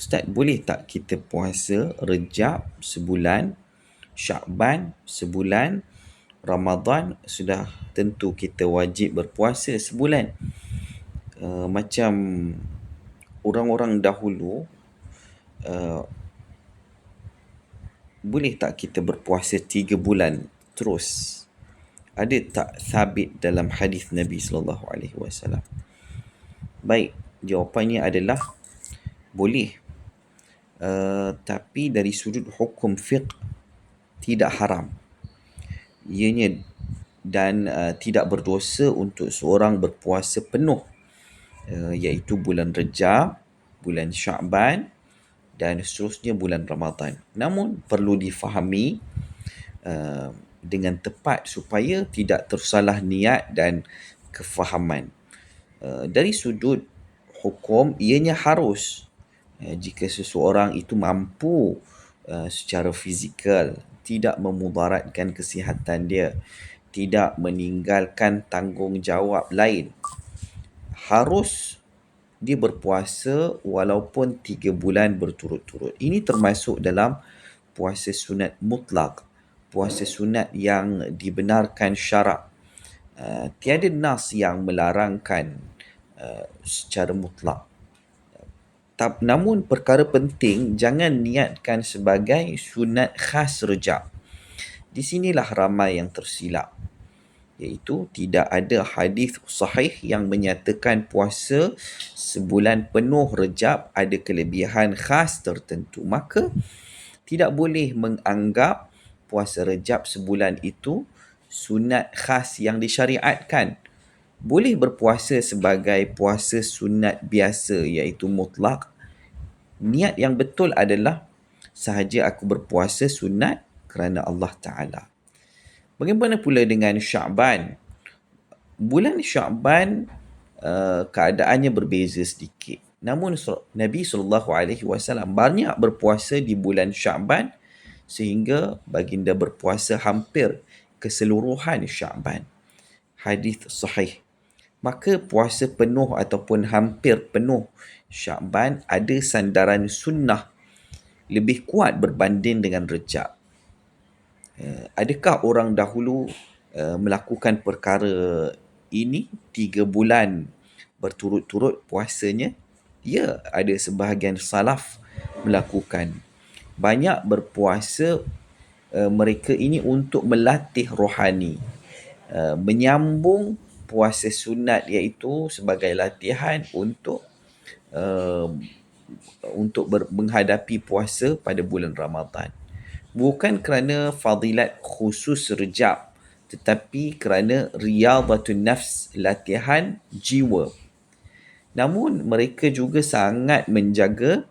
Ustaz boleh tak kita puasa Rejab sebulan, Syakban sebulan, Ramadan sudah tentu kita wajib berpuasa sebulan. Uh, macam orang-orang dahulu uh, boleh tak kita berpuasa tiga bulan terus? Ada tak sabit dalam hadis Nabi sallallahu alaihi wasallam? Baik, jawapannya adalah boleh. Uh, tapi dari sudut hukum fiqh tidak haram. Ianya dan uh, tidak berdosa untuk seorang berpuasa penuh uh, iaitu bulan Rejab, bulan Syakban dan seterusnya bulan Ramadan. Namun perlu difahami uh, dengan tepat supaya tidak tersalah niat dan kefahaman. Uh, dari sudut hukum ianya harus jika seseorang itu mampu uh, secara fizikal tidak memudaratkan kesihatan dia tidak meninggalkan tanggungjawab lain harus dia berpuasa walaupun tiga bulan berturut-turut. Ini termasuk dalam puasa sunat mutlak. Puasa sunat yang dibenarkan syarak. Uh, tiada nas yang melarangkan uh, secara mutlak. Tap, namun perkara penting jangan niatkan sebagai sunat khas rejab. Di sinilah ramai yang tersilap iaitu tidak ada hadis sahih yang menyatakan puasa sebulan penuh rejab ada kelebihan khas tertentu maka tidak boleh menganggap puasa rejab sebulan itu sunat khas yang disyariatkan boleh berpuasa sebagai puasa sunat biasa iaitu mutlak niat yang betul adalah sahaja aku berpuasa sunat kerana Allah Ta'ala Bagaimana pula dengan Syakban? Bulan Syakban uh, keadaannya berbeza sedikit. Namun Nabi SAW banyak berpuasa di bulan Syakban sehingga baginda berpuasa hampir keseluruhan Syakban. Hadis sahih. Maka puasa penuh ataupun hampir penuh Syakban ada sandaran sunnah lebih kuat berbanding dengan rejab. Uh, adakah orang dahulu uh, melakukan perkara ini tiga bulan berturut-turut puasanya? Ya, ada sebahagian salaf melakukan. Banyak berpuasa uh, mereka ini untuk melatih rohani. Menyambung puasa sunat iaitu sebagai latihan untuk uh, untuk ber- menghadapi puasa pada bulan Ramadan. Bukan kerana fadilat khusus rejab tetapi kerana riyadhatun nafs latihan jiwa. Namun mereka juga sangat menjaga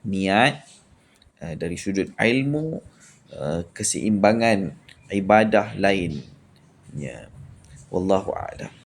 niat uh, dari sudut ilmu uh, keseimbangan ibadah lain ya والله أعلم